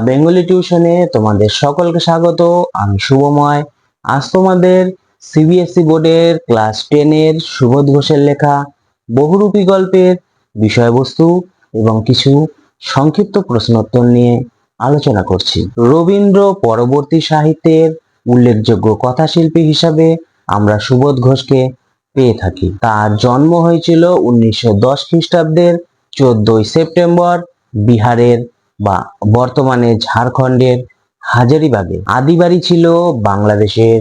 Bengali টিউশনে তোমাদের সকলকে স্বাগত, আমি শুভময়। আজ তোমাদের সিবিএসই বোর্ডের ক্লাস টেনের সুবোধ ঘোষের লেখা বহুরূপী গল্পের বিষয়বস্তু এবং কিছু সংক্ষিপ্ত প্রশ্নোত্তর নিয়ে আলোচনা করছি। রবীন্দ্র পরবর্তী সাহিত্যের উল্লেখযোগ্য কথাশিল্পী হিসাবে আমরা সুবোধ ঘোষকে পেয়ে থাকি। তার জন্ম হয়েছিল উনিশশো দশ খ্রিস্টাব্দের চোদ্দই সেপ্টেম্বর বিহারের বা বর্তমানে ঝাড়খণ্ডের হাজারিবাগে আদিবাড়ি ছিল বাংলাদেশের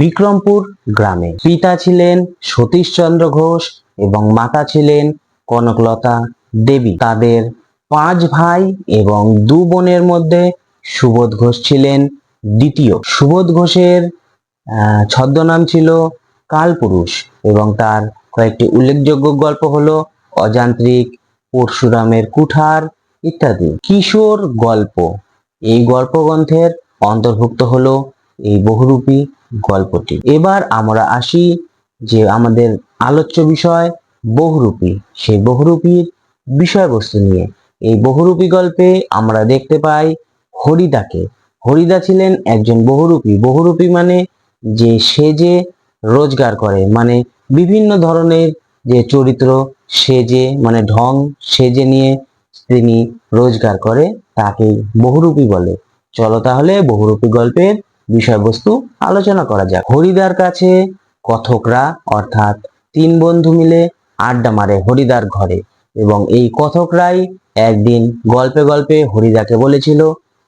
বিক্রমপুর গ্রামে। পিতা ছিলেন সতীশচন্দ্র ঘোষ এবং মাতা ছিলেন কনকলতা দেবী। তাদের পাঁচ ভাই এবং দু বোনের মধ্যে সুবোধ ঘোষ ছিলেন দ্বিতীয়। সুবোধ ঘোষের ছদ্মনাম ছিল কালপুরুষ এবং তার কয়েকটি উল্লেখযোগ্য গল্প হলো অযান্ত্রিক পরশুরামের কুঠার ইত্যাদি। কিশোর গল্প। এই গল্পগ্রন্থের অন্তর্ভুক্ত হলো এই বহুরূপী গল্পটি। এবার আমরা আসি যে আমাদের আলোচ্য বিষয় বহুরূপী। সেই বহুরূপীর বিষয়বস্তু নিয়ে। এই বহুরূপী গল্পে আমরা দেখতে পাই হরিদাকে। হরিদা ছিলেন একজন বহুরূপী। বহুরূপী মানে যে সেজে রোজগার করে মানে বিভিন্ন ধরনের যে চরিত্র সেজে মানে ঢং সেজে নিয়ে তিনি রোজগার করে তাকে বহুরূপী বলে। চলো তাহলে বহুরূপী গল্পের বিষয়বস্তু আলোচনা করা যাক। হরিদার কাছে কথকরা, অর্থাৎ তিন বন্ধু মিলে আড্ডা মারে হরিদার ঘরে এবং এই কথকরাই একদিন গল্পে গল্পে হরিদাকে বলেছিল,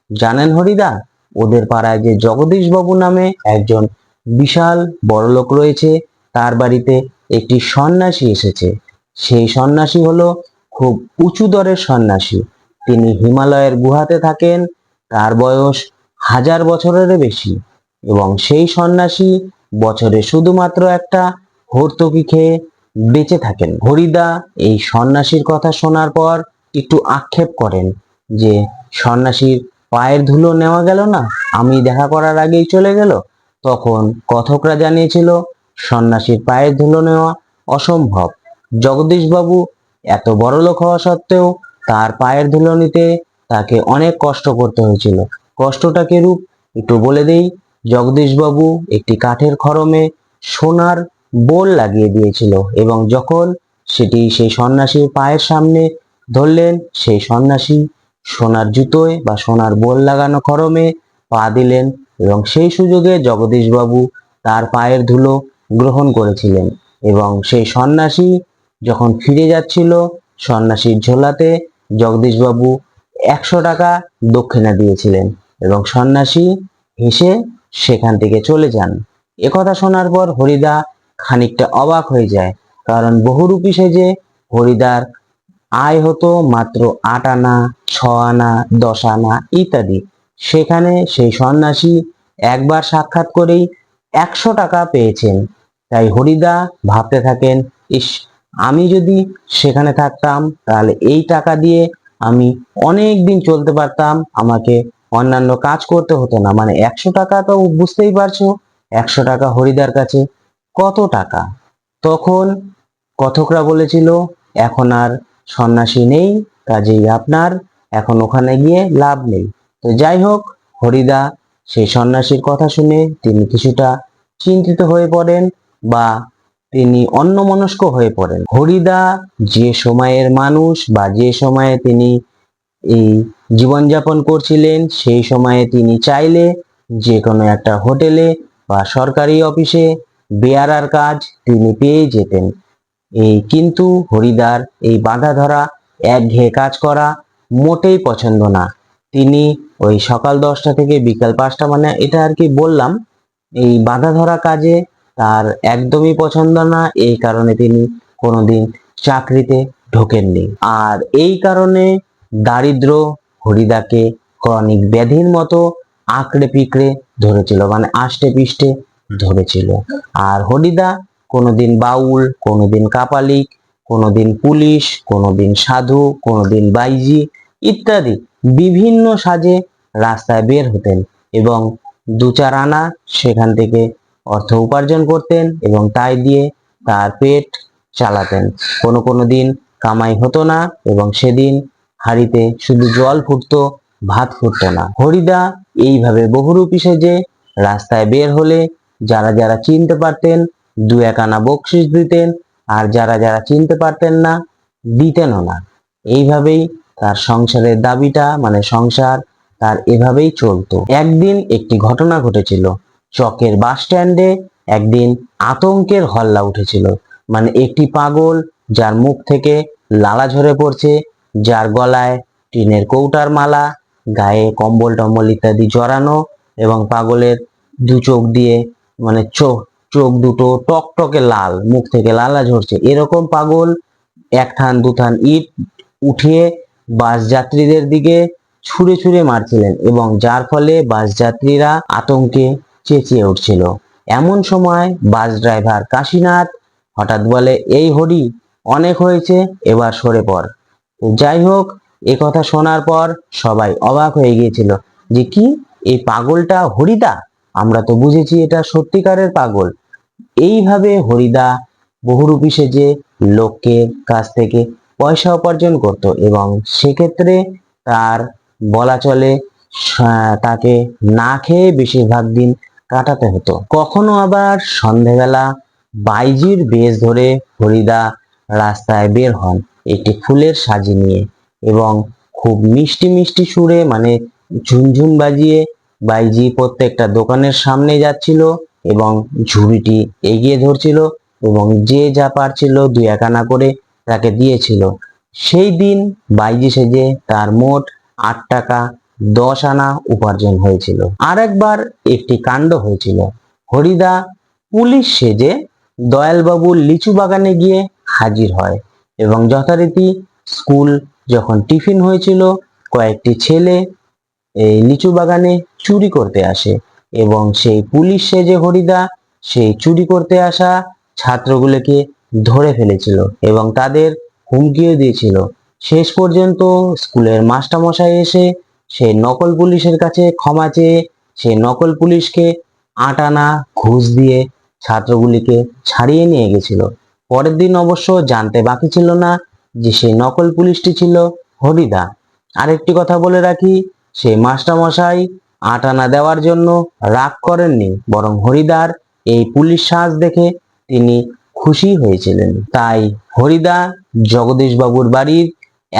জানেন হরিদা, ওদের পাড়ায় যে জগদীশ বাবু নামে একজন বিশাল বড়লোক রয়েছে, তার বাড়িতে একটি সন্ন্যাসী এসেছে। সেই সন্ন্যাসী হলো খুব উঁচু দরের সন্ন্যাসী। তিনি হিমালয়ের গুহাতে থাকেন, তার বয়স হাজার বছরের বেশি এবং সেই সন্ন্যাসী বছরে শুধুমাত্র একটা হর্তকি খেয়ে বেঁচে থাকেন। হরিদা এই সন্ন্যাসীর কথা শোনার পর একটু আক্ষেপ করেন যে, সন্ন্যাসীর পায়ের ধুলো নেওয়া গেল না? আমি দেখা করার আগেই চলে গেল? তখন কথকরা জানিয়েছিল, সন্ন্যাসীর পায়ের ধুলো নেওয়া অসম্ভব। জগদীশবাবু এত বড় লোক হওয়া সত্ত্বেও তার পায়ের ধুলো নিতে তাকে অনেক কষ্ট করতে হয়েছিল। কষ্টটাকে রূপ একটু বলে দেই, জগদীশবাবু একটি কাঠের খরমে সোনার বোল লাগিয়ে দিয়েছিল এবং যখন সেটি সেই সন্ন্যাসীর পায়ের সামনে ধরলেন, সেই সন্ন্যাসী সোনার জুতোয় বা সোনার বোল লাগানো খরমে পা দিলেন এবং সেই সুযোগে জগদীশবাবু তার পায়ের ধুলো গ্রহণ করেছিলেন এবং সেই সন্ন্যাসী যখন ফিরে যাচ্ছিল সন্ন্যাসীর ঝোলাতে, জগদীশবাবু একশো টাকা দক্ষিণা দিয়েছিলেন এবং সন্ন্যাসী হেসে সেখান থেকে চলে যান। একথা শোনার পর হরিদা খানিকটা অবাক হয়ে যায়, কারণ বহুরূপী সেজে হরিদার আয় হতো মাত্র আট আনা, ছ আনা, দশ আনা ইত্যাদি। সেখানে সেই সন্ন্যাসী একবার সাক্ষাৎ করেই একশো টাকা পেয়েছেন। তাই হরিদা ভাবতে থাকেন, ইস আমি যদি সেখানে থাকতাম, তাহলে এই টাকা দিয়ে আমি অনেক দিন চলতে পারতাম। আমাকে অন্যান্য কাজ করতে হতো না। মানে একশো টাকা তো বুঝতেই পারছ, একশো টাকা হরিদার কাছে কত টাকা? তখন কথকরা বলেছিল, এখন আর সন্ন্যাসী নেই, কাজেই আপনার, এখন ওখানে গিয়ে লাভ নেই। তো যাই হোক, হরিদা সেই সন্ন্যাসীর কথা শুনে তিনি কিছুটা চিন্তিত হয়ে পড়েন বা তিনি অন্যমনস্ক হয়ে পড়েন। হরিদা যে সময়ের মানুষ বা যে সময়ে তিনি এই জীবনযাপন করছিলেন, সেই সময়ে তিনি চাইলে যে কোনো একটা হোটেলে বা সরকারি অফিসে বেয়ারার কাজ তিনি পেয়ে যেতেন। এই কিন্তু হরিদার এই বাধা ধরা একঘেয়ে কাজ করা মোটেই পছন্দ না। তিনি ওই সকাল দশটা থেকে বিকাল পাঁচটা মানে এটা আর কি বললাম, এই বাধা ধরা কাজে তার একদমই পছন্দ না, এই কারণে তিনি কোনোদিন চাকরিতে ঢোকেননি। আর এই কারণে দারিদ্র হরিদাকে ক্রনিক ব্যাধির মতো আঁকড়ে পিঁকড়ে ধরেছিল মানে আষ্টে পিষ্টে ধরেছিল। আর হরিদা কোনোদিন বাউল, কোনোদিন কাপালিক, কোনোদিন পুলিশ, কোনোদিন সাধু, কোনোদিন বাইজি ইত্যাদি বিভিন্ন সাজে রাস্তায় বের হতেন এবং দু চার আনা সেখান থেকে অর্থ উপার্জন করতেন এবং তাই দিয়ে তার পেট চালাতেন। কোনো কোনো দিন কামাই হতো না এবং সেদিন হাঁড়িতে শুধু জল ফুটতো, ভাত ফুটতো না। হরিদা এইভাবে বহুরূপী সেজে রাস্তায় বের হলে যারা যারা চিনতে পারতেন, দু এক আনা বকশিস দিতেন আর যারা যারা চিনতে পারতেন না, দিতেনও না। এইভাবেই তার সংসারের দাবিটা মানে সংসার তার এভাবেই চলতো। একদিন একটি ঘটনা ঘটেছিল। চকের বাস স্ট্যান্ডে একদিন আতঙ্কের হল্লা উঠেছিল। মানে একটি পাগল যার মুখ থেকে লালা ঝরে পড়ছে, যার গলায় টিনের কৌটার মালা, গায়ে কম্বল টম্বল ইত্যাদি জড়ানো এবং পাগলের দু চোখ দিয়ে মানে চোখ চোখ দুটো টকটকে লাল, মুখ থেকে লালা ঝরছে। এরকম পাগল এক থান, দু থান ইট উঠিয়ে বাস যাত্রীদের দিকে ছুঁড়ে ছুঁড়ে মারছিলেন এবং যার ফলে বাস যাত্রীরা আতঙ্কে চেঁচিয়ে উঠছিল। এমন সময় বাস ড্রাইভার কাশীনাথ হঠাৎ বলে, এই হরি অনেক হয়েছে, এবার সরে তো যাই হোক কথা শোনার পর সবাই অবাক হয়ে গিয়েছিল। যে কি? এই পাগলটা হরিদা? আমরা তো বুঝেছি এটা সত্যিকারের পাগল। এইভাবে হরিদা বহুরূপী সেজে লোকের কাছ থেকে পয়সা উপার্জন করত এবং সেক্ষেত্রে তার বলা চলে তাকে না খেয়ে বেশিরভাগ দিন কাটাতে হতো। কখনো আবার সন্ধেবেলা বাইজির বেশ ধরে হরিদা রাস্তায় বের হন একটি ফুলের সাজি নিয়ে এবং খুব মিষ্টি মিষ্টি সুরে মানে ঝুনঝুন বাজিয়ে বাইজি প্রত্যেকটা দোকানের সামনে যাচ্ছিল এবং ঝুড়িটি এগিয়ে ধরছিল এবং যে যা পারছিল দুই একানা করে তাকে দিয়েছিল। সেই দিন বাইজি সেজে তার মোট আট টাকা দশ আনা উপার্জন হয়েছিল। আর একবার একটি কাণ্ড হয়েছিল। হরিদা পুলিশ সেজে দয়ালবাবুর লিচু বাগানে গিয়ে হাজির হয় এবং যথারীতি স্কুল যখন টিফিন হয়েছিল, কয়েকটি ছেলে এই লিচু বাগানে চুরি করতে আসে এবং সেই পুলিশ সেজে হরিদা সেই চুরি করতে আসা ছাত্রগুলোকে ধরে ফেলেছিল এবং তাদের হুমকিও দিয়েছিল। শেষ পর্যন্ত স্কুলের মাস্টারমশাই এসে সেই নকল পুলিশের কাছে ক্ষমা চেয়ে সে নকল পুলিশকে আট আনা ঘুষ দিয়ে ছাত্রগুলিকে ছাড়িয়ে নিয়ে গেছিল। পরের দিন অবশ্য জানতে বাকি ছিল না যে সেই নকল পুলিশটি ছিল হরিদা। আরেকটি কথা বলে রাখি, সে মাস্টারমশাই আট আনা দেওয়ার জন্য রাগ করেননি, বরং হরিদার এই পুলিশ সাজ দেখে তিনি খুশি হয়েছিলেন। তাই হরিদা, জগদীশবাবুর বাড়ির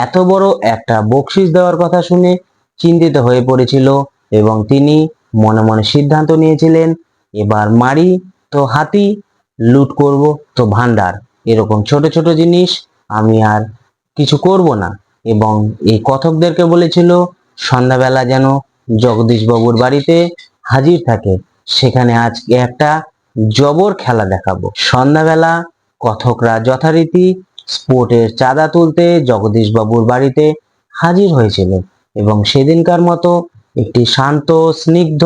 এত বড় একটা বকশিস দেওয়ার কথা শুনে চিন্তিত হয়ে পড়েছিল এবং তিনি মনে মনে সিদ্ধান্ত নিয়েছিলেন, এবার মারি তো হাতি, লুট করব তো ভান্ডার। এরকম ছোট ছোট জিনিস আমি আর কিছু করব না। এবং এই কথকদেরকে বলেছিল, সন্ধ্যাবেলা যেন জগদীশবাবুর বাড়িতে হাজির থাকে, সেখানে আজকে একটা জবর খেলা দেখাবো। সন্ধ্যাবেলা কথকরা যথারীতি স্পোর্টের চাঁদা তুলতে জগদীশবাবুর বাড়িতে হাজির হয়েছিল এবং সেদিনকার মতো একটি শান্ত, স্নিগ্ধ,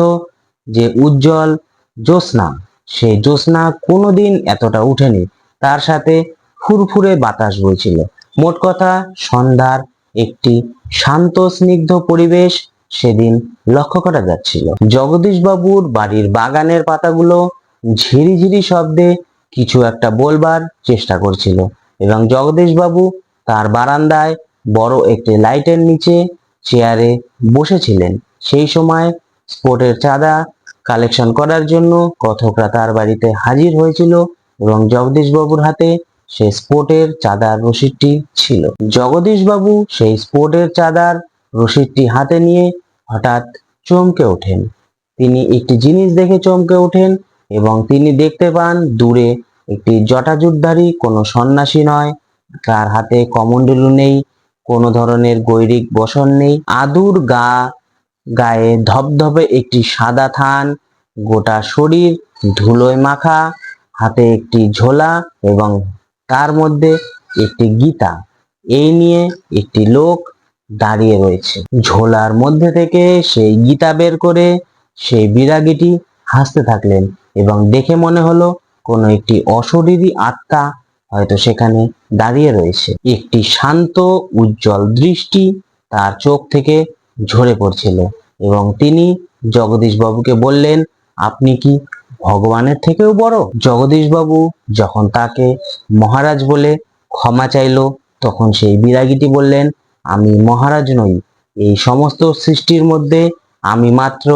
যে উজ্জ্বল জ্যোৎস্না সেই জ্যোৎস্না কোনোদিন এতটা উঠেনি। তার সাথে ফুরফুরে বাতাস বইছিল। মোট কথা, সন্ধ্যার একটি শান্ত, স্নিগ্ধ পরিবেশ সেদিন লক্ষ্য করা যাচ্ছিল। জগদীশবাবুর বাড়ির বাগানের পাতাগুলো ঝিরিঝিরি শব্দে কিছু একটা বলবার চেষ্টা করছিল এবং জগদীশবাবু তার বারান্দায় বড় একটি লাইটের নিচে চেয়ারে বসেছিলেন। সেই সময় স্পোর্টের চাঁদা কালেকশন করার জন্য কথকরা তার বাড়িতে হাজির হয়েছিল এবং জগদীশবাবুর হাতে সেই স্পোর্টের চাঁদার রসিদটি ছিল। জগদীশবাবু সেই স্পোর্টের চাঁদার রসিদটি হাতে নিয়ে হঠাৎ চমকে ওঠেন। তিনি একটি জিনিস দেখে চমকে ওঠেন এবং তিনি দেখতে পান দূরে একটি জটাজুটধারী কোনো সন্ন্যাসী নয়। তার হাতে কমণ্ডলু নেই। কোনো ধরনের গৈরিক বসন নেই। আদুর গা, গায়ে ধবধবে একটি সাদা থান, গোটা শরীর ধুলোয় মাখা, হাতে একটি ঝোলা এবং তার মধ্যে একটি গীতা। এই নিয়ে একটি লোক দাঁড়িয়ে রয়েছে। ঝোলার মধ্যে থেকে সেই গীতা বের করে সেই বিরাগীটি হাসতে থাকলেন এবং দেখে মনে হলো কোনো একটি অশরীরী আত্মা হয়তো সেখানে দাঁড়িয়ে রয়েছে। একটি শান্ত, উজ্জ্বল দৃষ্টি তার চোখ থেকে ঝরে পড়ছিল এবং তিনি জগদীশবাবুকে বললেন, আপনি কি ভগবানের থেকেও বড়? জগদীশবাবু যখন তাকে মহারাজ বলে ক্ষমা চাইলো, তখন সেই বিরাগীটি বললেন, আমি মহারাজ নই, এই সমস্ত সৃষ্টির মধ্যে আমি মাত্র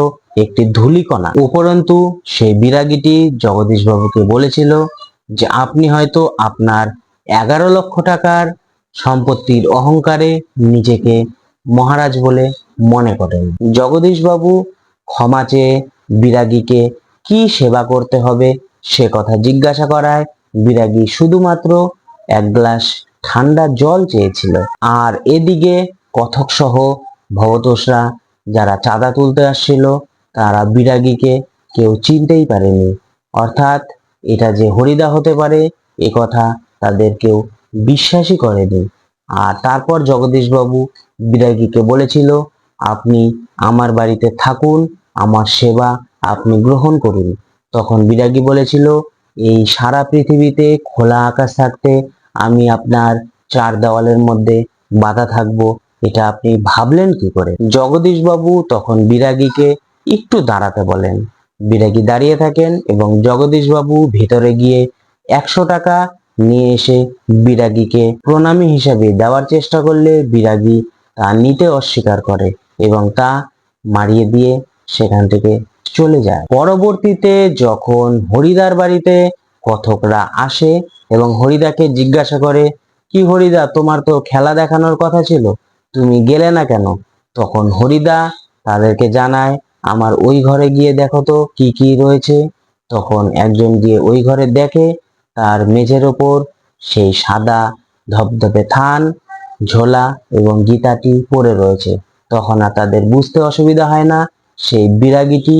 একটি ধূলিকণা। উপরন্তু সেই বিরাগীটি জগদীশবাবুকে বলেছিল যে আপনি হয়তো আপনার এগারো লক্ষ টাকার সম্পত্তির অহংকারে নিজেকে মহারাজ বলে মনে করেন। জগদীশবাবু ক্ষমা চেয়ে বিরাগীকে কি সেবা করতে হবে সে কথা জিজ্ঞাসা করায় বিরাগী শুধুমাত্র এক গ্লাস ঠান্ডা জল চেয়েছিল। আর এদিকে কথক সহ ভবতোষরা যারা চাঁদা তুলতে আসছিল, তারা বিরাগীকে কেউ চিনতেই পারেনি। অর্থাৎ এটা যে হরিদা হতে পারে, এ কথা তাদের কেউ বিশ্বাসই করেনি। আর তারপর জগদীশবাবু বিরাগীকে বলেছিল, আপনি আমার বাড়িতে থাকুন, আমার সেবা আপনি গ্রহণ করুন। তখন বিরাগী বলেছিল, এই সারা পৃথিবীতে খোলা আকাশ থাকতে আমি আপনার চার দেওয়ালের মধ্যে বাধা থাকব, এটা আপনি ভাবলেন কি করে? জগদীশবাবু তখন বিরাগীকে একটু দাঁড়াতে বলেন। বিরাগী দাঁড়িয়ে থাকেন এবং জগদীশবাবু ভিতরে গিয়ে একশো টাকা নিয়ে এসে বিরাগীকে প্রণামী হিসাবে দেওয়ার চেষ্টা করলে বিরাগী তা নিতে অস্বীকার করে এবং তা মারিয়ে দিয়ে সেখান থেকে চলে যায়। পরবর্তীতে যখন হরিদার বাড়িতে কথকরা আসে এবং হরিদাকে জিজ্ঞাসা করে, কি হরিদা, তোমার তো খেলা দেখানোর কথা ছিল, তুমি গেলে না কেন? তখন হরিদা তাদেরকে জানায় আমার ওই ঘরে গিয়ে দেখো তো কি কি রয়েছে। তখন একজন গিয়ে ওই ঘরে দেখে, তার মেঝের ওপর সেই সাদা ধবধবে থান, ঝোলা এবং গীতাটি পড়ে রয়েছে। তখন আর তাদের বুঝতে অসুবিধা হয় না, সেই বিরাগীটি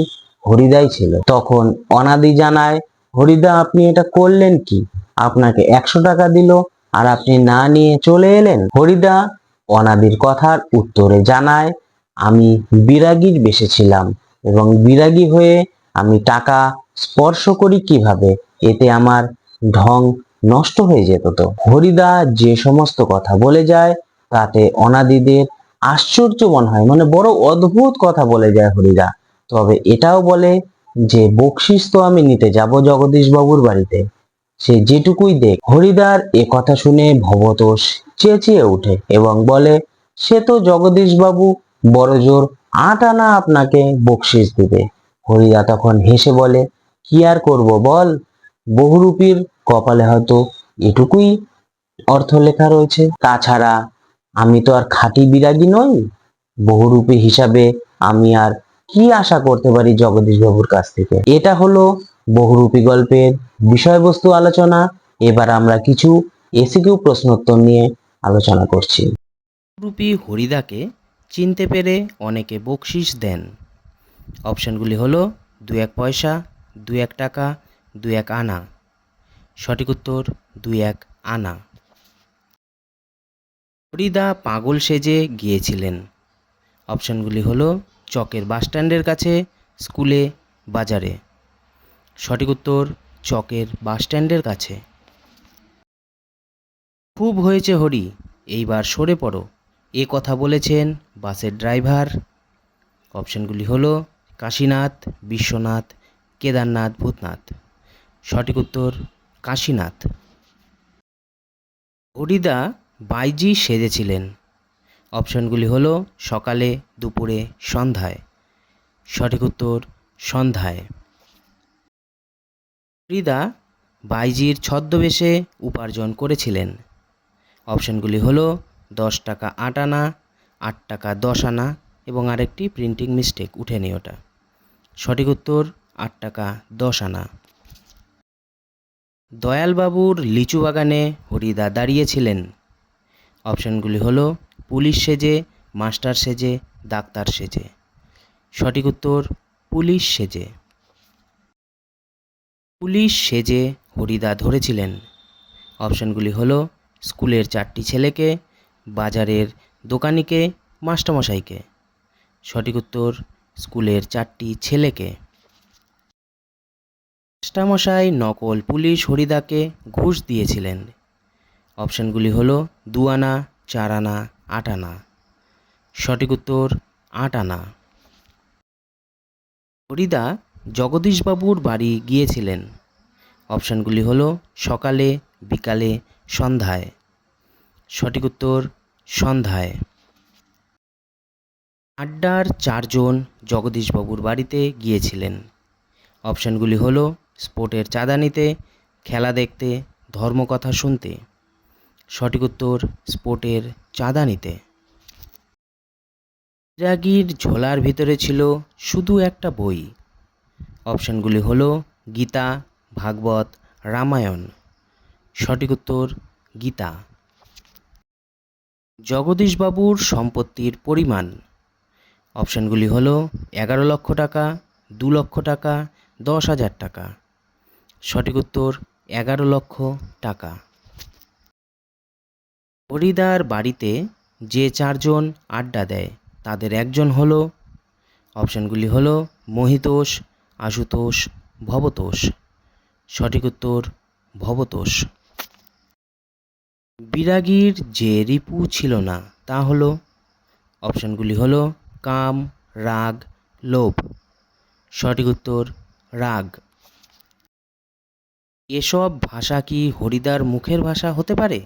হরিদাই ছিল। তখন অনাদি জানায়, হরিদা, আপনি এটা করলেন কি? আপনাকে একশো টাকা দিল আর আপনি না নিয়ে চলে এলেন? হরিদা অনাদির কথার উত্তরে জানায় আমি বিরাগীর বেশে ছিলাম এবং বিরাগী হয়ে আমি টাকা স্পর্শ করি কীভাবে? এতে আমার ঢং নষ্ট হয়ে যেত তো। হরিদা যে সমস্ত কথা বলে যায়, তাতে অনাদিদের আশ্চর্য মনে হয়। মানে বড় অদ্ভুত কথা বলে যায় হরিদা। তবে এটাও বলে যে, বকশিস তো আমি নিতে যাব জগদীশ বাবুর বাড়িতে। সে যেটুকুই দেখ। হরিদার এ কথা শুনে ভবতোষ চেঁচিয়ে ওঠে এবং বলে, সে তো জগদীশ বাবু বড় জোর আট আনা আপনাকে বকশিস দিবে। হরিদা তখন হেসে বলে, কি আর করব বল? বহুরূপীর কপালে হয়তো এটুকুই অর্থ লেখা রয়েছে। তাছাড়া আমি তো আর খাঁটি বিরাগী নই। বহুরূপী হিসাবে আমি আর কি আশা করতে পারি জগদীশ বাবুর কাছ থেকে? এটা হলো বহুরূপী গল্পের বিষয়বস্তু আলোচনা। এবার আমরা কিছু এসিকিউ প্রশ্নোত্তর নিয়ে আলোচনা করছি। রূপী হরিদাকে চিনতে পেরে অনেকে বকশিস দেন। অপশানগুলি হলো দু এক পয়সা দু এক টাকা দু এক আনা। সঠিক উত্তর, দুই এক আনা। হরিদা পাগল সেজে গিয়েছিলেন। অপশানগুলি হলো, চকের বাসস্ট্যান্ডের কাছে, স্কুলে, বাজারে। সঠিক উত্তর, চকের বাসস্ট্যান্ডের কাছে। খুব হয়েছে হরি, এইবার সরে পড়ো। এ কথা বলেছেন বাসের ড্রাইভার। অপশনগুলি হলো, কাশীনাথ, বিশ্বনাথ, কেদারনাথ, ভূতনাথ। সঠিক উত্তর, কাশীনাথ। হরিদা বাইজি সেজেছিলেন। অপশনগুলি হলো, সকালে, দুপুরে, সন্ধ্যায়। সঠিক উত্তর, সন্ধ্যায়। হরিদা বাইজির ছদ্মবেশে উপার্জন করেছিলেন। অপশানগুলি হলো দশ টাকা আট আনা, আট টাকা দশ আনা এবং আরেকটি প্রিন্টিং মিস্টেক উঠে নি ওটা। সঠিক উত্তর, আট টাকা দশ আনা। দয়ালবাবুর লিচু বাগানে হরিদা দাঁড়িয়েছিলেন। অপশানগুলি হলো, পুলিশ সেজে, মাস্টার সেজে, ডাক্তার সেজে। সঠিক উত্তর, পুলিশ সেজে। পুলিশ সেজে হরিদা ধরেছিলেন। অপশানগুলি হলো, স্কুলের চারটি ছেলেকে বাজারের দোকানিকে, মাস্টারমশাইকে। সঠিক উত্তর, স্কুলের চারটি ছেলেকে। মাস্টারমশাই নকল পুলিশ হরিদাকে ঘুষ দিয়েছিলেন। অপশানগুলি হল দু আনা চার আনা আট আনা সঠিক উত্তর আট আনা হরিদা জগদীশবাবুর বাড়ি গিয়েছিলেন। অপশানগুলি হল সকালে, বিকালে, সন্ধ্যায়। সঠিক উত্তর, সন্ধ্যায়। আড্ডার চারজন জগদীশবাবুর বাড়িতে গিয়েছিলেন। অপশানগুলি হলো, স্পোর্টের চাঁদা নিতে, খেলা দেখতে, ধর্মকথা শুনতে। সঠিক উত্তর, স্পোর্টের চাঁদা নিতে। বিরাগীর ঝোলার ভিতরে ছিল শুধু একটা বই। অপশানগুলি হল, গীতা, ভাগবত, রামায়ণ। সঠিক উত্তর, গীতা। জগদীশবাবুর সম্পত্তির পরিমাণ। অপশানগুলি হলো, এগারো লক্ষ টাকা, দু লক্ষ টাকা, দশ হাজার টাকা। সঠিক উত্তর, এগারো লক্ষ টাকা। হরিদার বাড়িতে যে চারজন আড্ডা দেয়, তাদের একজন হলো, অপশানগুলি হলো, মহিতোষ, আশুতোষ, ভবতোষ। সঠিক উত্তর, ভবতোষ। বিরাগীর যে রিপু ছিল না, তা হলো, অপশানগুলি হলো, কাম, রাগ, লোভ। সঠিক উত্তর, রাগ। এসব ভাষা কি হরিদার মুখের ভাষা হতে পারে?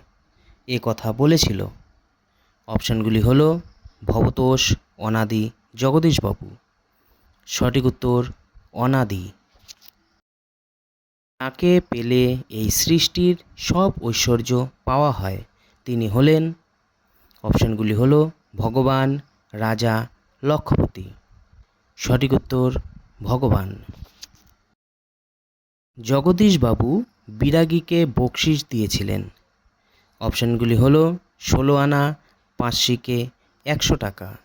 এ কথা বলেছিল। অপশানগুলি হলো, ভবতোষ, অনাদি, জগদীশবাবু। সঠিক উত্তর, অনাদি। তাকে পেলে এই সৃষ্টির সব ঐশ্বর্য পাওয়া হয়। তিনি হলেন, অপশানগুলি হল, ভগবান, রাজা লক্ষ্যপতি সঠিক উত্তর, ভগবান। জগদীশবাবু বিরাগীকে বকশিস দিয়েছিলেন। অপশানগুলি হল, ষোলো আনা, পাঁচশিকে একশো টাকা।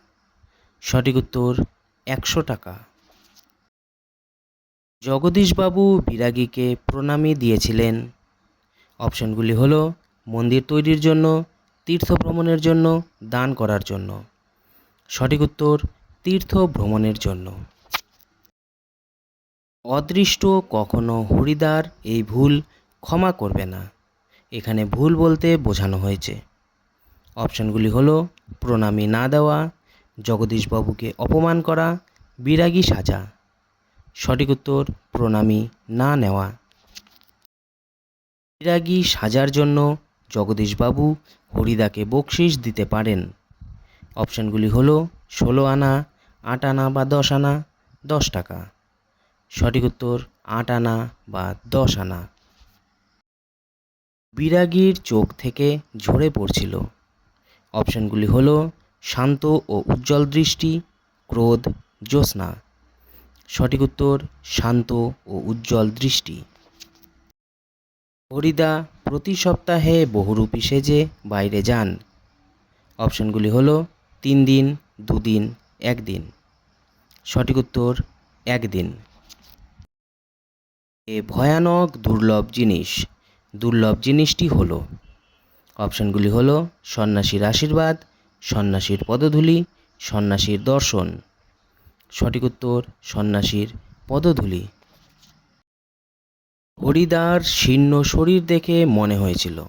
সঠিক উত্তর, একশো টাকা। জগদীশবাবু বিরাগীকে প্রণামী দিয়েছিলেন। অপশনগুলি হলো মন্দির তৈরির জন্য, তীর্থ ভ্রমণের জন্য, দান করার জন্য। সঠিক উত্তর, তীর্থ ভ্রমণের জন্য। অদৃষ্ট কখনো হরিদার এই ভুল ক্ষমা করবে না। এখানে ভুল বলতে বোঝানো হয়েছে। অপশানগুলি হলো প্রণামী না দেওয়া, জগদীশবাবুকে অপমান করা, বিরাগী সাজা। সঠিক উত্তর, প্রণামী না নেওয়া। বিরাগী সাজার জন্য জগদীশবাবু হরিদাকে বকশিস দিতে পারেন। অপশানগুলি হলো, ষোলো আনা, আট আনা বা দশ আনা, দশ টাকা। সঠিক উত্তর, আট আনা বা দশ আনা। বিরাগীর চোখ থেকে ঝরে পড়ছিল। অপশানগুলি হলো, শান্ত ও উজ্জ্বল দৃষ্টি, ক্রোধ, জ্যোৎস্না। সঠিক উত্তর, শান্ত ও উজ্জ্বল দৃষ্টি। হরিদা প্রতি সপ্তাহে বহুরূপী সেজে বাইরে যান। অপশানগুলি হল, তিন দিন, দুদিন, একদিন। সঠিক উত্তর, একদিন। এ ভয়ানক দুর্লভ জিনিস। দুর্লভ জিনিসটি হল, অপশানগুলি হল, সন্ন্যাসীর আশীর্বাদ, সন্ন্যাসীর পদধূলি, সন্ন্যাসীর দর্শন। সঠিক উত্তর, সন্ন্যাসীর পদধূলি। হরিদার শীর্ণ শরীর দেখে মনে হয়েছিল।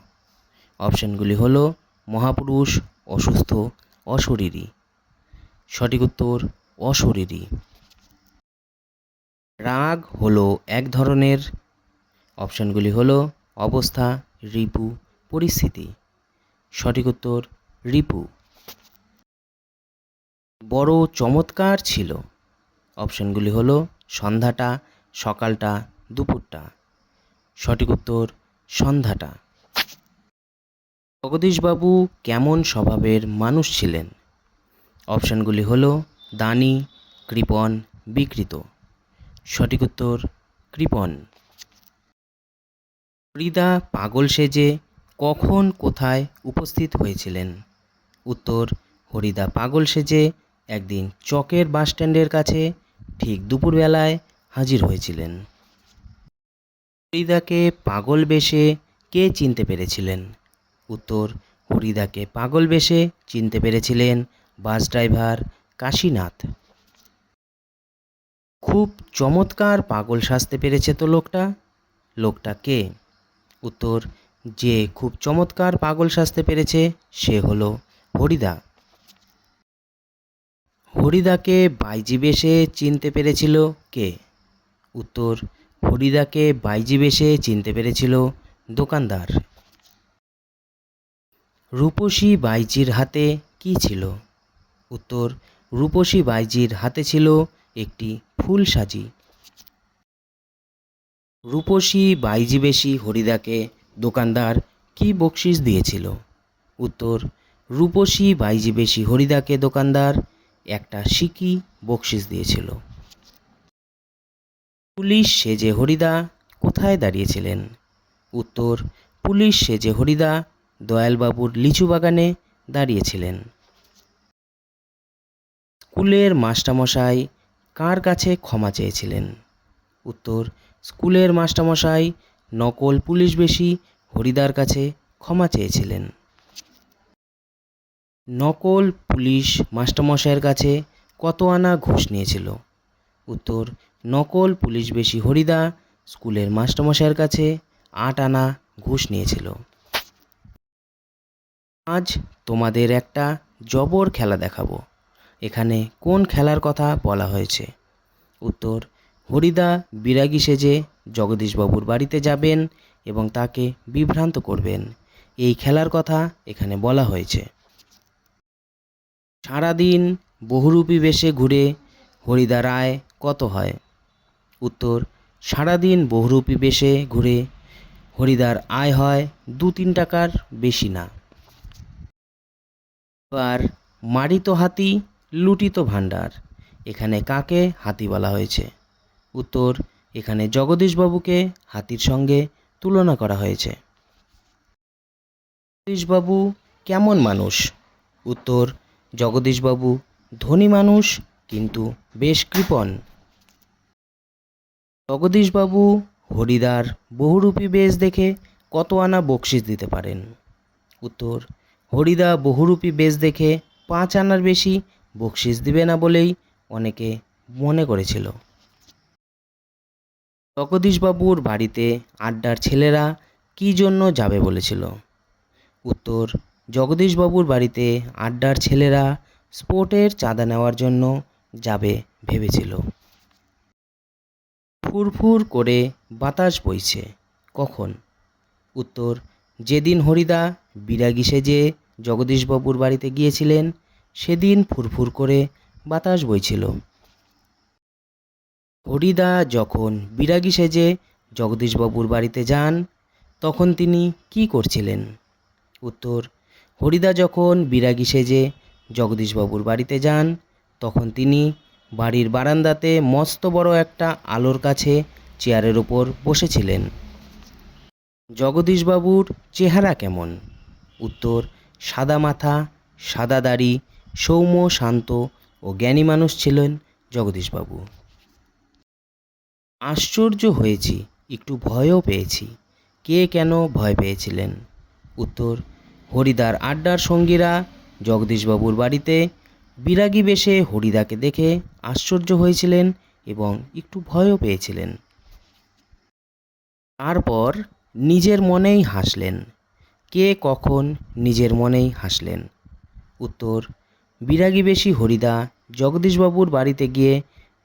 অপশানগুলি হলো, মহাপুরুষ, অসুস্থ, অশরীরী। সঠিক উত্তর, অশরীরী। রাগ হলো এক ধরনের। অপশানগুলি হলো, অবস্থা, রিপু, পরিস্থিতি। সঠিক উত্তর, রিপু। বড় চমৎকার ছিল। অপশনগুলি হলো সন্ধ্যাটা, সকালটা, দুপুরটা। সঠিক উত্তর, সন্ধ্যাটা। জগদীশবাবু কেমন স্বভাবের মানুষ ছিলেন? অপশানগুলি হল দানি কৃপণ বিকৃত। সঠিক উত্তর কৃপণ ফরিদা পাগল সেজে কখন কোথায় উপস্থিত হয়েছিলেন? উত্তর হরিদা পাগল সেজে একদিন চকের বাসস্ট্যান্ডের কাছে ঠিক দুপুরবেলায় হাজির হয়েছিলেন। হরিদাকে পাগল বেশে কে চিনতে পেরেছিলেন? উত্তর, হরিদাকে পাগল বেশে চিনতে পেরেছিলেন বাস ড্রাইভার কাশীনাথ। খুব চমৎকার পাগল সাজতে পেরেছে তো লোকটা। লোকটা কে? উত্তর, যে খুব চমৎকার পাগল সাজতে পেরেছে সে হলো হরিদা। হরিদাকে বাইজি বেশে চিনতে পেরেছিল কে? উত্তর, হরিদাকে বাইজি বেশে চিনতে পেরেছিল দোকানদার। রূপসী বাইজির হাতে কি ছিল? উত্তর, রূপসী বাইজির হাতে ছিল একটি ফুল সাজি রূপসী বাইজি বেশি হরিদাকে দোকানদার কি বকশিস দিয়েছিল? উত্তর, রূপসী বাইজি বেশি হরিদাকে দোকানদার একটা সিকি বকশিস দিয়েছিল। পুলিশ সেজে হরিদা, কোথায় দাঁড়িয়েছিলেন? উত্তর, পুলিশ সেজে হরিদা, দয়ালবাবুর লিচু বাগানে দাঁড়িয়েছিলেন। স্কুলের মাস্টারমশাই কার কাছে ক্ষমা চেয়েছিলেন? উত্তর, স্কুলের মাস্টারমশাই নকল পুলিশ বেশি হরিদার কাছে ক্ষমা চেয়েছিলেন। নকল পুলিশ মাস্টারমশাইয়ের কাছে কত আনা ঘুষ নিয়েছিল? উত্তর, নকল পুলিশ বেশি হরিদা স্কুলের মাস্টারমশাইয়ের কাছে আট আনা ঘুষ নিয়েছিল। আজ তোমাদের একটা জবর খেলা দেখাবো। এখানে কোন খেলার কথা বলা হয়েছে? উত্তর, হরিদা বিরাগী সেজে জগদীশবাবুর বাড়িতে যাবেন এবং তাকে বিভ্রান্ত করবেন। এই খেলার কথা এখানে বলা হয়েছে। সারাদিন বহুরূপী বেশে ঘুরে হরিদা রায় কত হয়? উত্তর, সারাদিন বহুরূপী বেশে ঘুরে হরিদার আয় হয় দু তিন টাকার বেশি না। এবার মারিত হাতি, লুটিত ভাণ্ডার, এখানে কাকে হাতি বলা হয়েছে? উত্তর, এখানে জগদীশবাবুকে হাতির সঙ্গে তুলনা করা হয়েছে। জগদীশবাবু কেমন মানুষ? উত্তর জগদীশবাবু ধনী মানুষ, কিন্তু বেশ কৃপণ। জগদীশবাবু হরিদার বহুরূপী বেশ দেখে কত আনা বকশিস দিতে পারেন। উত্তর, হরিদা বহুরূপী বেশ দেখে পাঁচ আনার বেশি বকশিস দিবে না বলেই অনেকে মনে করেছিল। জগদীশবাবুর বাড়িতে আড্ডার ছেলেরা কী জন্য যাবে বলেছিল। উত্তর জগদীশবাবুর বাড়িতে আড্ডার ছেলেরা স্পোর্টের চাঁদা নেওয়ার জন্য যাবে ভেবেছিল। ফুরফুর করে বাতাস বইছে। কখন? উত্তর, যেদিন হরিদা বিরাগী সেজে জগদীশবাবুর বাড়িতে গিয়েছিলেন, সেদিন ফুরফুর করে বাতাস বইছিল। হরিদা যখন বিরাগী সেজে জগদীশবাবুর বাড়িতে যান, তখন তিনি কি করছিলেন? উত্তর হরিদা যখন বিরাগী সেজে জগদীশবাবুর বাড়িতে যান, তখন তিনি বাড়ির বারান্দাতে মস্ত বড় একটা আলোর কাছে চেয়ারের ওপর বসেছিলেন। জগদীশবাবুর চেহারা কেমন? উত্তর, সাদা মাথা, সাদা দাড়ি, সৌম্য, শান্ত ও জ্ঞানী মানুষ ছিলেন জগদীশবাবু। আশ্চর্য হয়েছি, একটু ভয়ও পেয়েছি। কে কেন ভয় পেয়েছিলেন? উত্তর হরিদার আড্ডার সঙ্গীরা জগদীশবাবুর বাড়িতে বিরাগী বেশে হরিদাকে দেখে আশ্চর্য হয়েছিলেন এবং একটু ভয়ও পেয়েছিলেন। তারপর নিজের মনেই হাসলেন। কে কখন নিজের মনেই হাসলেন? উত্তর, বিরাগী বেশি হরিদা জগদীশবাবুর বাড়িতে গিয়ে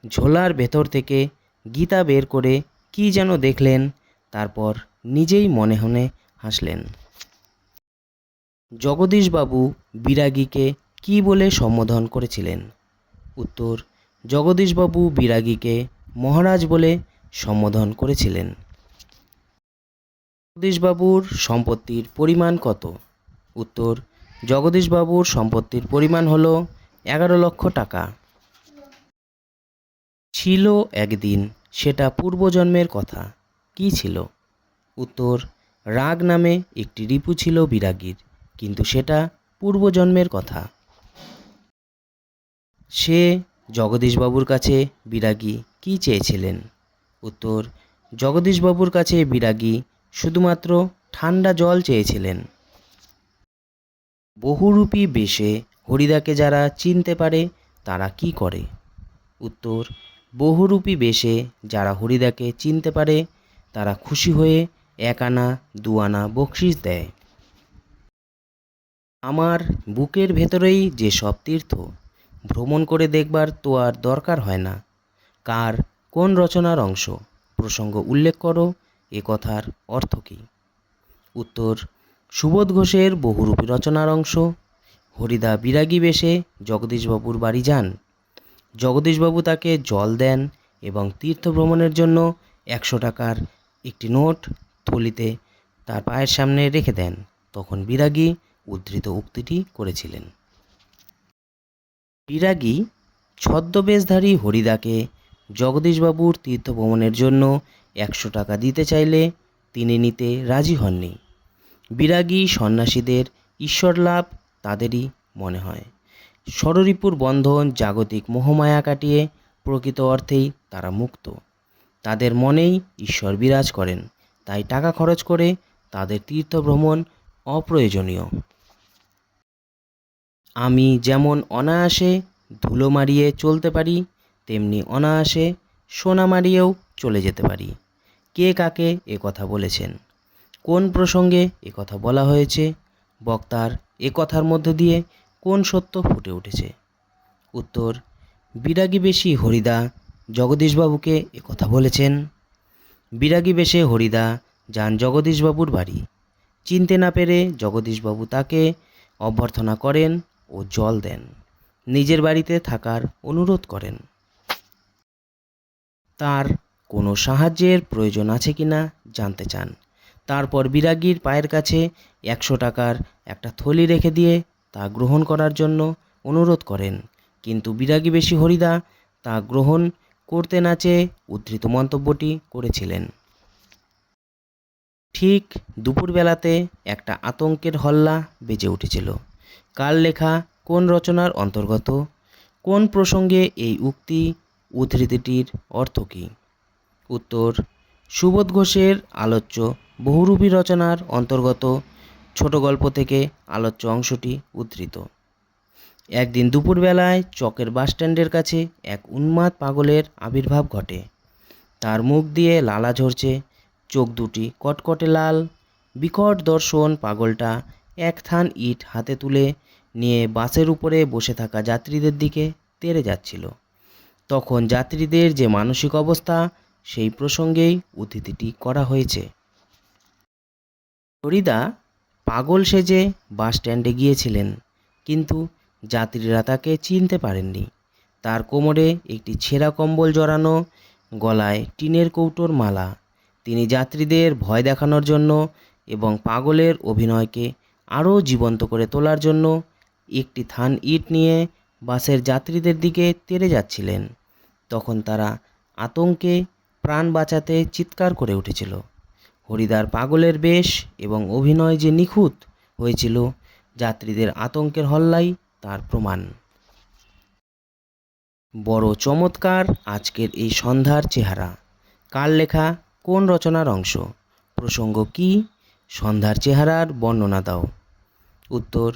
ঝোলার ভেতর থেকে গীতা বের করে কি যেন দেখলেন, তারপর নিজেই মনে হনে হাসলেন। জগদীশবাবু বিরাগীকে কি বলে সম্বোধন করেছিলেন? উত্তর, জগদীশবাবু বিরাগীকে মহারাজ বলে সম্বোধন করেছিলেন। জগদীশবাবুর সম্পত্তির পরিমাণ কত? উত্তর, জগদীশবাবুর সম্পত্তির পরিমাণ হল এগারো লক্ষ টাকা। ছিল একদিন সেটা পূর্বজন্মের কথা। কি ছিল? উত্তর, রাগ নামে একটি রিপু ছিল বিরাগীর। কিন্তু সেটা পূর্বজন্মের কথা। সে জগদীশবাবুর কাছে বিরাগী কি চেয়েছিলেন? উত্তর, জগদীশবাবুর কাছে বিরাগী শুধুমাত্র ঠান্ডা জল চেয়েছিলেন। বহুরূপী বেশে হরিদাকে যারা চিনতে পারে, তারা কি করে? উত্তর, বহুরূপী বেশে যারা হরিদাকে চিনতে পারে, তারা খুশি হয়ে এক আনা, দু আনা বকশিস দেয়। আমার বুকের ভেতরেই যে সব তীর্থ, ভ্রমণ করে দেখবার তো আর দরকার হয় না। কার কোন রচনার অংশ? প্রসঙ্গ উল্লেখ করো, এ কথার অর্থ কী? উত্তর, সুবোধ ঘোষের বহুরূপী রচনার অংশ। হরিদা বিরাগী বেশে জগদীশবাবুর বাড়ি যান। জগদীশবাবু তাকে জল দেন এবং তীর্থ ভ্রমণের জন্য একশো টাকার একটি নোট থলিতে তার পায়ের সামনে রেখে দেন। তখন বিরাগী উদ্ধৃত উক্তিটি করেছিলেন। বিরাগী, ছদ্মবেশধারী হরিদাকে জগদীশবাবুর তীর্থ ভ্রমণের জন্য একশো টাকা দিতে চাইলে তিনি নিতে রাজি হননি। বিরাগী সন্ন্যাসীদের ঈশ্বর লাভ তাদেরই মনে হয়। ষড়রিপুর বন্ধন জাগতিক মোহমায়া কাটিয়ে প্রকৃত অর্থেই তারা মুক্ত। তাদের মনেই ঈশ্বর বিরাজ করেন। তাই টাকা খরচ করে তাদের তীর্থ ভ্রমণ অপ্রয়োজনীয়। আমি যেমন অনায়াসে ধুলো মারিয়ে চলতে পারি, তেমনি অনায়াসে সোনা মারিয়েও চলে যেতে পারি। কে কাকে এ কথা বলেছেন? কোন প্রসঙ্গে এ কথা বলা হয়েছে? বক্তার এ কথার মধ্য দিয়ে কোন সত্য ফুটে উঠেছে? উত্তর বিরাগী বেশি হরিদা জগদীশবাবুকে এ কথা বলেছেন। বিরাগী বেশে হরিদা যান জগদীশবাবুর বাড়ি। চিনতে না পেরে জগদীশবাবু তাকে অভ্যর্থনা করেন ও জল দেন। নিজের বাড়িতে থাকার অনুরোধ করেন। তার কোনো সাহায্যের প্রয়োজন আছে কি না জানতে চান। তারপর বিরাগীর পায়ের কাছে একশো টাকার একটা থলি রেখে দিয়ে তা গ্রহণ করার জন্য অনুরোধ করেন। কিন্তু বিরাগী বেশি হরিদা তা গ্রহণ করতে না চেয়ে উদ্ধৃত মন্তব্যটি করেছিলেন। ঠিক দুপুরবেলাতে একটা আতঙ্কের হল্লা বেজে উঠেছিল। কার লেখা, কোন রচনার অন্তর্গত, কোন প্রসঙ্গে এই উক্তি, উদ্ধৃতিটির অর্থ কী? উত্তর, সুবোধ ঘোষের আলোচ্য বহুরূপী রচনার অন্তর্গত ছোট গল্প থেকে আলোচ্য অংশটি উদ্ধৃত। একদিন দুপুরবেলায় চকের বাসস্ট্যান্ডের কাছে এক উন্মাদ পাগলের আবির্ভাব ঘটে। তার মুখ দিয়ে লালা ঝরছে চোখ দুটি কটকটে লাল। বিকট দর্শন পাগলটা এক থান ইট হাতে তুলে নিয়ে বাসের উপরে বসে থাকা যাত্রীদের দিকে তেড়ে যাচ্ছিল। তখন যাত্রীদের যে মানসিক অবস্থা, সেই প্রসঙ্গেই উদ্ধৃতিটি করা হয়েছে। হরিদা পাগল সেজে বাস স্ট্যান্ডে গিয়েছিলেন, কিন্তু যাত্রীরা তাকে চিনতে পারেননি। তার কোমরে একটি ছেঁড়া কম্বল জড়ানো গলায় টিনের কৌটোর মালা তিনি যাত্রীদের ভয় দেখানোর জন্য এবং পাগলের অভিনয়কে আরও জীবন্ত করে তোলার জন্য একটি থান ইট নিয়ে বাসের যাত্রীদের দিকে তেড়ে যাচ্ছিলেন। তখন তারা আতঙ্কে প্রাণ বাঁচাতে চিৎকার করে উঠেছিল। হরিদার পাগলের বেশ এবং অভিনয় যে নিখুঁত হয়েছিল, যাত্রীদের আতঙ্কের হল্লাই তার প্রমাণ। বড় চমৎকার আজকের এই সন্ধ্যার চেহারা। কার লেখা কোন রচনার অংশ? প্রসঙ্গ কি? সন্ধ্যার চেহারার বর্ণনা দাও। উত্তর,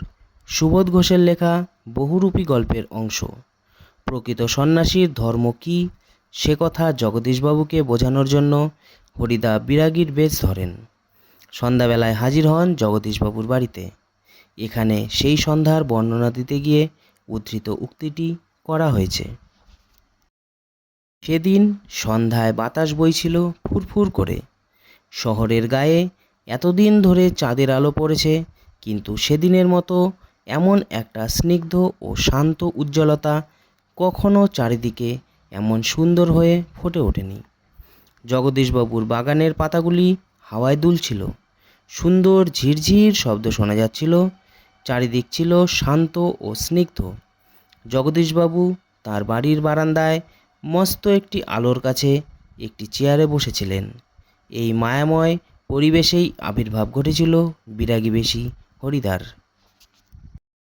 সুবোধ ঘোষের লেখা বহুরূপী গল্পের অংশ। প্রকৃত সন্ন্যাসীর ধর্ম কী? সে কথা জগদীশবাবুকে বোঝানোর জন্য হরিদা বিরাগীর বেশ ধরেন। সন্ধ্যাবেলায় হাজির হন জগদীশবাবুর বাড়িতে। এখানে সেই সন্ধ্যার বর্ণনা দিতে গিয়ে উদ্ধৃত উক্তিটি করা হয়েছে। সেদিন সন্ধ্যায় বাতাস বইছিল ফুরফুর করে। শহরের গায়ে এতদিন ধরে চাঁদের আলো পড়েছে, কিন্তু সেদিনের মতো এমন একটা স্নিগ্ধ ও শান্ত উজ্জ্বলতা কখনো চারিদিকে এমন সুন্দর হয়ে ফুটে ওঠেনি। জগদীশবাবুর বাগানের পাতাগুলি হাওয়ায় দুলছিল। সুন্দর ঝিরঝির শব্দ শোনা যাচ্ছিল, চারিদিক ছিল শান্ত ও স্নিগ্ধ। জগদীশবাবু তার বাড়ির বারান্দায় মস্ত একটি আলোর কাছে একটি চেয়ারে বসেছিলেন। এই মায়াময় পরিবেশেই আবির্ভাব ঘটেছিল বিরাগী বেশি হরিদার।